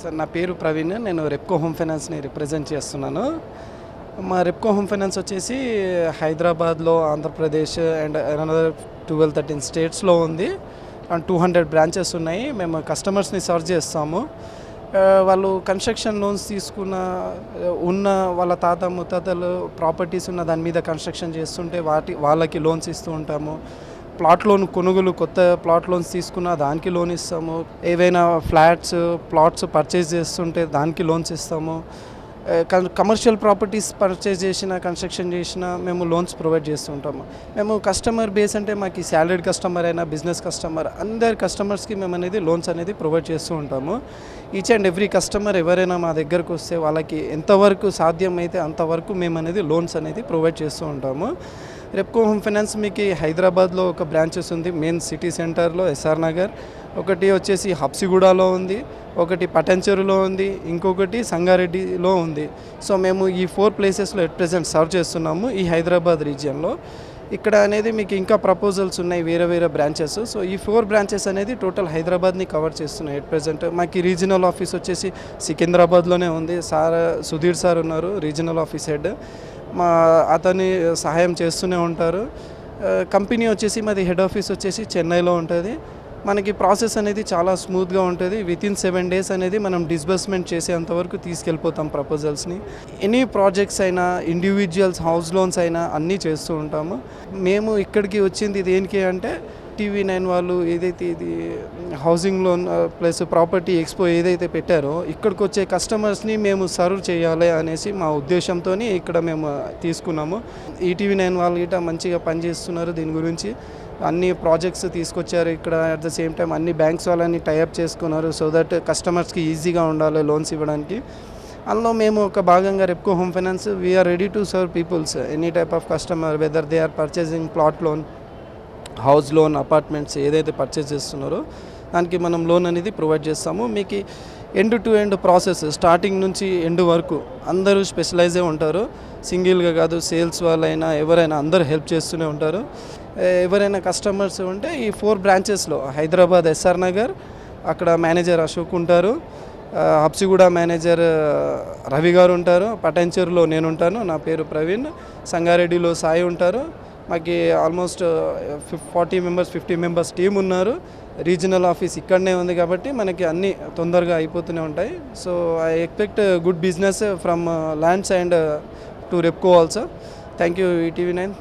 Sir నా పేరు ప్రవీణ్. నేను రెప్కో హోమ్ ఫైనాన్స్ని రిప్రజెంట్ చేస్తున్నాను. మా రెప్కో హోమ్ ఫైనాన్స్ వచ్చేసి హైదరాబాద్లో Andhra Pradesh and another twelve thirteen స్టేట్స్లో ఉంది. అండ్ టూ హండ్రెడ్ బ్రాంచెస్ ఉన్నాయి. మేము కస్టమర్స్ని సర్వ్ చేస్తాము. వాళ్ళు కన్స్ట్రక్షన్ లోన్స్ తీసుకున్న ఉన్న వాళ్ళ తాత ముత్తాతలు ప్రాపర్టీస్ ఉన్న దాని మీద కన్స్ట్రక్షన్ చేస్తుంటే వాటి వాళ్ళకి లోన్స్ ఇస్తూ ఉంటాము. ప్లాట్ లోన్ కొనుగోలు కొత్త ప్లాట్ లోన్స్ తీసుకున్న దానికి లోన్ ఇస్తాము. ఏవైనా ఫ్లాట్స్ ప్లాట్స్ పర్చేజ్ చేస్తుంటే దానికి లోన్స్ ఇస్తాము. కమర్షియల్ ప్రాపర్టీస్ పర్చేజ్ చేసిన కన్స్ట్రక్షన్ చేసిన మేము లోన్స్ ప్రొవైడ్ చేస్తుంటాము మేము కస్టమర్ బేస్ అంటే మాకు శాలరీడ్ కస్టమర్ అయినా బిజినెస్ కస్టమర్ అందరి కస్టమర్స్కి మేము అనేది లోన్స్ అనేది ప్రొవైడ్ చేస్తూ ఉంటాము. ఈచ్ అండ్ ఎవ్రీ కస్టమర్ ఎవరైనా మా దగ్గరకు వస్తే వాళ్ళకి ఎంతవరకు సాధ్యమైతే అంతవరకు మేము అనేది లోన్స్ అనేది ప్రొవైడ్ చేస్తూ ఉంటాము. రెప్కో హోమ్ ఫైనాన్స్ మీకు హైదరాబాద్లో ఒక బ్రాంచెస్ ఉంది. మెయిన్ సిటీ సెంటర్లో ఎస్ఆర్ నగర్ ఒకటి వచ్చేసి హప్సిగూడలో ఉంది. ఒకటి పటంచెరులో ఉంది. ఇంకొకటి సంగారెడ్డిలో ఉంది. సో మేము ఈ ఫోర్ ప్లేసెస్లో ఎట్ ప్రజెంట్ సర్వ్ చేస్తున్నాము ఈ హైదరాబాద్ రీజియన్లో ఇక్కడ అనేది మీకు ఇంకా ప్రపోజల్స్ ఉన్నాయి వేరే వేరే బ్రాంచెస్ సో ఈ ఫోర్ బ్రాంచెస్ అనేది టోటల్ హైదరాబాద్ని కవర్ చేస్తున్నాయి ఎట్ ప్రజెంట్ మాకు రీజనల్ ఆఫీస్ వచ్చేసి సికింద్రాబాద్లోనే ఉంది. సార్ సుధీర్ సార్ ఉన్నారు రీజనల్ ఆఫీస్ హెడ్ మా అతని సహాయం చేస్తూనే ఉంటారు. కంపెనీ వచ్చేసి మాది హెడ్ ఆఫీస్ వచ్చేసి చెన్నైలో ఉంటుంది. మనకి ప్రాసెస్ అనేది చాలా స్మూత్గా ఉంటుంది. విత్ ఇన్ సెవెన్ డేస్ అనేది మనం డిస్బర్స్మెంట్ చేసేంతవరకు తీసుకెళ్ళిపోతాం ప్రపోజల్స్ని. ఎనీ ప్రాజెక్ట్స్ అయినా ఇండివిజువల్స్ హౌస్ లోన్స్ అయినా అన్నీ చేస్తూ ఉంటాము. మేము ఇక్కడికి వచ్చింది దేనికి అంటే టీవీ నైన్ వాళ్ళు ఏదైతే ఇది housing loan plus property expo ఏదైతే పెట్టారో ఇక్కడికి వచ్చే కస్టమర్స్ని మేము సర్వ్ చేయాలి అనేసి మా ఉద్దేశంతో ఇక్కడ మేము తీసుకున్నాము. ఈటీవీ నైన్ వాళ్ళు గిట్ట మంచిగా పనిచేస్తున్నారు దీని గురించి. అన్ని ప్రాజెక్ట్స్ తీసుకొచ్చారు ఇక్కడ. అట్ ద సేమ్ టైం అన్ని బ్యాంక్స్ వాళ్ళని టైఅప్ చేసుకున్నారు సో దట్ కస్టమర్స్కి ఈజీగా ఉండాలి లోన్స్ ఇవ్వడానికి. అందులో మేము ఒక భాగంగా Repco home finance we're ready to serve peoples any type of customer whether they are purchasing plot loan house loan apartments ఏదైతే పర్చేస్ చేస్తున్నారో దానికి మనం లోన్ అనేది ప్రొవైడ్ చేస్తాము. మీకు end to end process starting నుంచి ఎండ్ వరకు అందరూ స్పెషలైజే ఉంటారు. సింగిల్గా కాదు సేల్స్ వాళ్ళైనా ఎవరైనా అందరూ హెల్ప్ చేస్తూనే ఉంటారు. ఎవరైనా కస్టమర్స్ ఉంటే ఈ ఫోర్ బ్రాంచెస్లో హైదరాబాద్ ఎస్ఆర్ నగర్ అక్కడ మేనేజర్ అశోక్ ఉంటారు. హప్సిగూడ మేనేజర్ రవి గారు ఉంటారు. పటంచెరులో నేను ఉంటాను. నా పేరు ప్రవీణ్. సంగారెడ్డిలో సాయి ఉంటారు. మాకు almost forty members fifty members team ఉన్నారు. రీజనల్ ఆఫీస్ ఇక్కడనే ఉంది కాబట్టి మనకి అన్నీ తొందరగా అయిపోతూనే ఉంటాయి. So I expect good business from lands and to Repco also thank you ETV nine